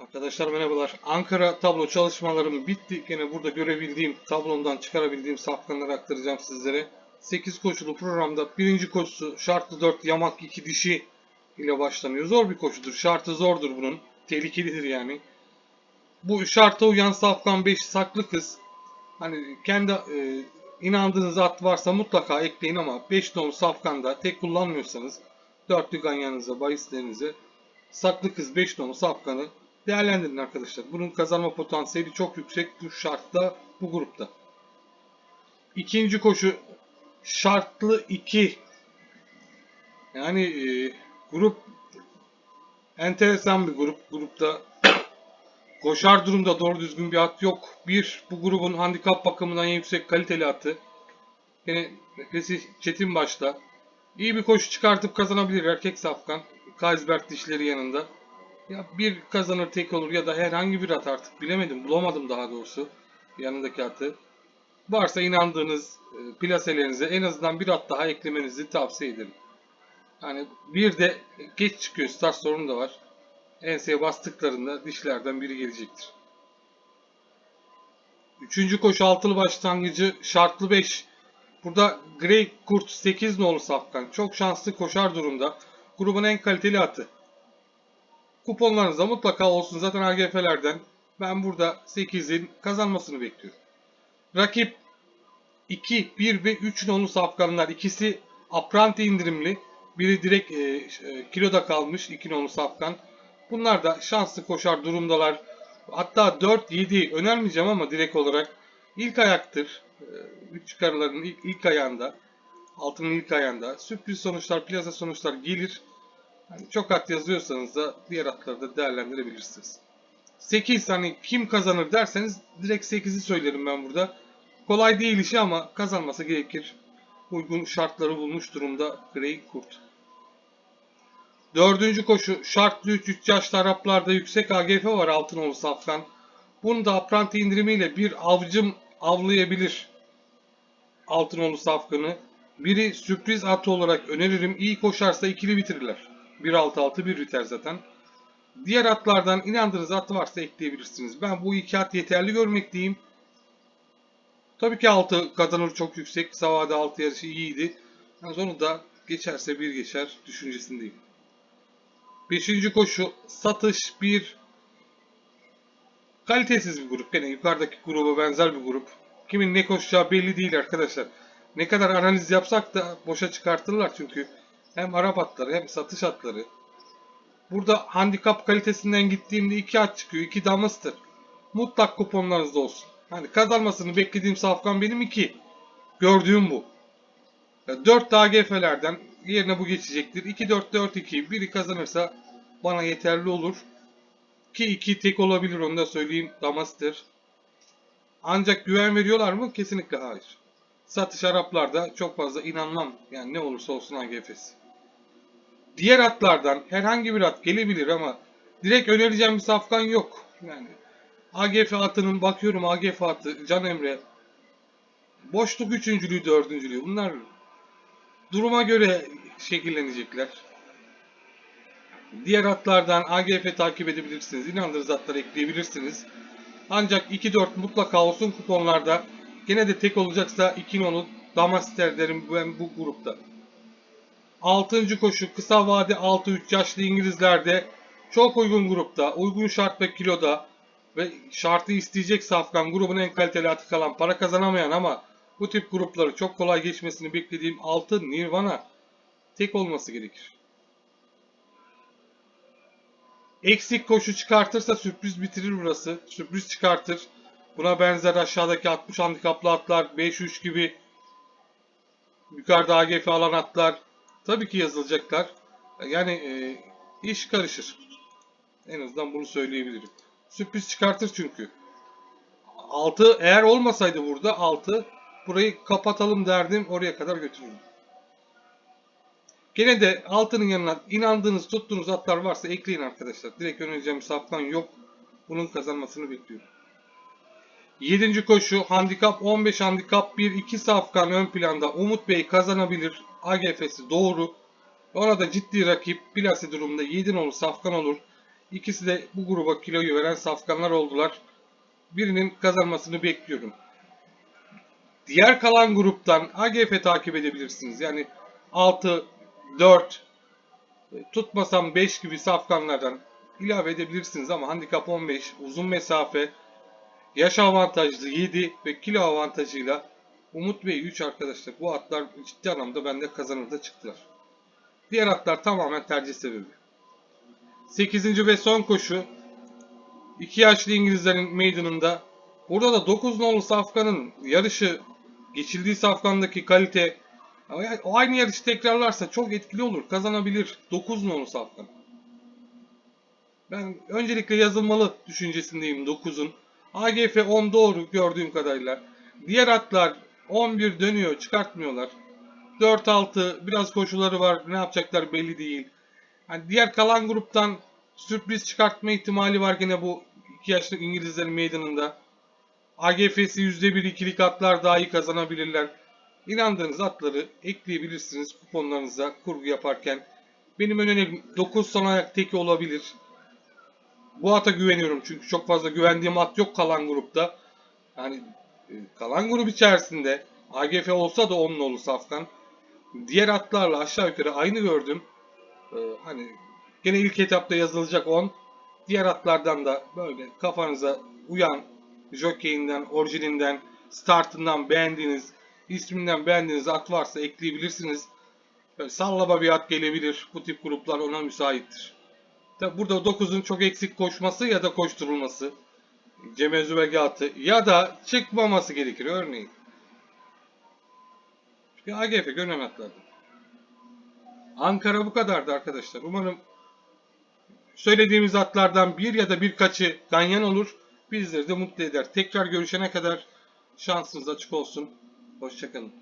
Arkadaşlar merhabalar. Ankara tablo çalışmalarım bitti. Gene burada görebildiğim, tablomdan çıkarabildiğim safkanları aktaracağım sizlere. 8 koşulu programda birinci koşusu şartlı 4 yamak 2 dişi ile başlanıyor. Zor bir koşudur. Şartı zordur bunun. Tehlikelidir yani. Bu şarta uyan safkan 5 saklı kız. Hani kendi e, inandığınız at varsa mutlaka ekleyin ama 5 don safkanda tek kullanmıyorsanız dörtlü ganyanınıza, bahislerinize saklı kız 5 nolu safkanı değerlendirin arkadaşlar. Bunun kazanma potansiyeli çok yüksek bu şartta, bu grupta. İkinci koşu şartlı 2. Yani e, grup enteresan bir grup. Grupta koşar durumda doğru düzgün bir at yok. Bir, bu grubun handikap bakımından en yüksek kaliteli atı. Yine nefesi Çetin başta. İyi bir koşu çıkartıp kazanabilir erkek safkan. Kaisberg dişleri yanında. Ya bir kazanır tek olur ya da herhangi bir at artık bilemedim bulamadım daha doğrusu yanındaki atı. Varsa inandığınız e, plaselerinize en azından bir at daha eklemenizi tavsiye ederim. Yani bir de geç çıkıyor start sorunu da var. Enseye bastıklarında dişlerden biri gelecektir. Üçüncü koşu altılı başlangıcı şartlı 5. Burada Grey Kurt 8 nolu safkan. Çok şanslı koşar durumda. Grubun en kaliteli atı. Kuponlarınızda mutlaka olsun. Zaten AGF'lerden ben burada 8'in kazanmasını bekliyorum. Rakip 2, 1 ve 3 nolu safkanlar. İkisi apranti indirimli. Biri direkt e, e, kiloda kalmış 2 nolu safkan. Bunlar da şanslı koşar durumdalar. Hatta 4, 7 önermeyeceğim ama direkt olarak ilk ayaktır. 3 karıların ilk, ilk ayağında. Altının ilk ayağında. Sürpriz sonuçlar, plaza sonuçlar gelir. Yani çok at yazıyorsanız da diğer atları da değerlendirebilirsiniz. 8 hani kim kazanır derseniz direkt 8'i söylerim ben burada. Kolay değil işi ama kazanması gerekir. Uygun şartları bulmuş durumda Grey Kurt. Dördüncü koşu şartlı 3 3 yaşlı Araplarda yüksek AGF var Altınoğlu Safkan. Bunu da apranti indirimiyle bir avcım avlayabilir Altınoğlu Safkan'ı. Biri sürpriz at olarak öneririm. İyi koşarsa ikili bitirirler. 1-6-6 bir biter zaten. Diğer atlardan inandığınız at varsa ekleyebilirsiniz. Ben bu iki at yeterli görmekteyim. Tabii ki 6 kazanır çok yüksek. Savada 6 yarışı iyiydi. Yalnız onu da geçerse bir geçer düşüncesindeyim. Beşinci koşu satış bir kalitesiz bir grup. Gene yukarıdaki gruba benzer bir grup. Kimin ne koşacağı belli değil arkadaşlar. Ne kadar analiz yapsak da boşa çıkartırlar çünkü hem Arap atları hem satış atları. Burada handikap kalitesinden gittiğimde iki at çıkıyor. iki damastır. Mutlak kuponlarınızda olsun. Hani kazanmasını beklediğim safkan benim iki. Gördüğüm bu. 4 AGF'lerden yerine bu geçecektir. 2-4-4-2 biri kazanırsa bana yeterli olur. Ki 2 tek olabilir onu da söyleyeyim. Damastır. Ancak güven veriyorlar mı? Kesinlikle hayır. Satış Araplarda çok fazla inanmam. Yani ne olursa olsun AGF'si. Diğer atlardan herhangi bir at gelebilir ama direkt önereceğim bir safkan yok. Yani AGF atının bakıyorum AGF atı Can Emre boşluk üçüncülüğü dördüncülüğü bunlar duruma göre şekillenecekler. Diğer atlardan AGF takip edebilirsiniz. İnandığınız atları ekleyebilirsiniz. Ancak 2-4 mutlaka olsun kuponlarda. Gene de tek olacaksa 2 nolu Damaster derim ben bu grupta. 6. koşu kısa vade 6-3 yaşlı İngilizlerde çok uygun grupta, uygun şart ve kiloda ve şartı isteyecek safkan grubun en kaliteli atı kalan para kazanamayan ama bu tip grupları çok kolay geçmesini beklediğim 6 Nirvana tek olması gerekir. Eksik koşu çıkartırsa sürpriz bitirir burası. Sürpriz çıkartır. Buna benzer aşağıdaki 60 handikaplı atlar 5-3 gibi yukarıda AGF alan atlar tabii ki yazılacaklar. Yani e, iş karışır. En azından bunu söyleyebilirim. Sürpriz çıkartır çünkü. 6 eğer olmasaydı burada 6 burayı kapatalım derdim oraya kadar götürürüm. Gene de altının yanına inandığınız tuttuğunuz atlar varsa ekleyin arkadaşlar. Direkt önereceğim safkan yok. Bunun kazanmasını bekliyorum. 7. koşu handikap 15 handikap 1 2 safkan ön planda Umut Bey kazanabilir. AGF'si doğru. Ona da ciddi rakip plase durumda 7 olur safkan olur. İkisi de bu gruba kiloyu veren safkanlar oldular. Birinin kazanmasını bekliyorum. Diğer kalan gruptan AGF takip edebilirsiniz. Yani 6, 4, tutmasam 5 gibi safkanlardan ilave edebilirsiniz ama handikap 15, uzun mesafe, yaş avantajlı 7 ve kilo avantajıyla Umut Bey 3 arkadaşlar. Bu atlar ciddi anlamda bende kazanır da çıktılar. Diğer atlar tamamen tercih sebebi. 8. ve son koşu 2 yaşlı İngilizlerin meydanında. Burada da 9 nolu Safkan'ın yarışı geçildiği Safkan'daki kalite o aynı yarışı tekrarlarsa çok etkili olur. Kazanabilir. 9 nolu Safkan. Ben öncelikle yazılmalı düşüncesindeyim 9'un. AGF 10 doğru gördüğüm kadarıyla. Diğer atlar 11 dönüyor çıkartmıyorlar. 4-6 biraz koşuları var ne yapacaklar belli değil. Yani diğer kalan gruptan sürpriz çıkartma ihtimali var gene bu 2 yaşlı İngilizlerin meydanında. AGF'si %1 ikilik atlar daha iyi kazanabilirler. İnandığınız atları ekleyebilirsiniz kuponlarınıza kurgu yaparken. Benim önerim 9 son ayak teki olabilir. Bu ata güveniyorum çünkü çok fazla güvendiğim at yok kalan grupta. Yani e, kalan grup içerisinde AGF olsa da 10 nolu Safkan. Diğer atlarla aşağı yukarı aynı gördüm. Ee, hani gene ilk etapta yazılacak 10. Diğer atlardan da böyle kafanıza uyan jokeyinden, orijininden, startından beğendiğiniz, isminden beğendiğiniz at varsa ekleyebilirsiniz. Böyle sallama bir at gelebilir. Bu tip gruplar ona müsaittir. Tabi burada 9'un çok eksik koşması ya da koşturulması. Cem Özüvegi atı ya da çıkmaması gerekir örneğin. Çünkü AGF gönül atlardı. Ankara bu kadardı arkadaşlar. Umarım söylediğimiz atlardan bir ya da birkaçı ganyan olur. Bizleri de mutlu eder. Tekrar görüşene kadar şansınız açık olsun. Hoşçakalın.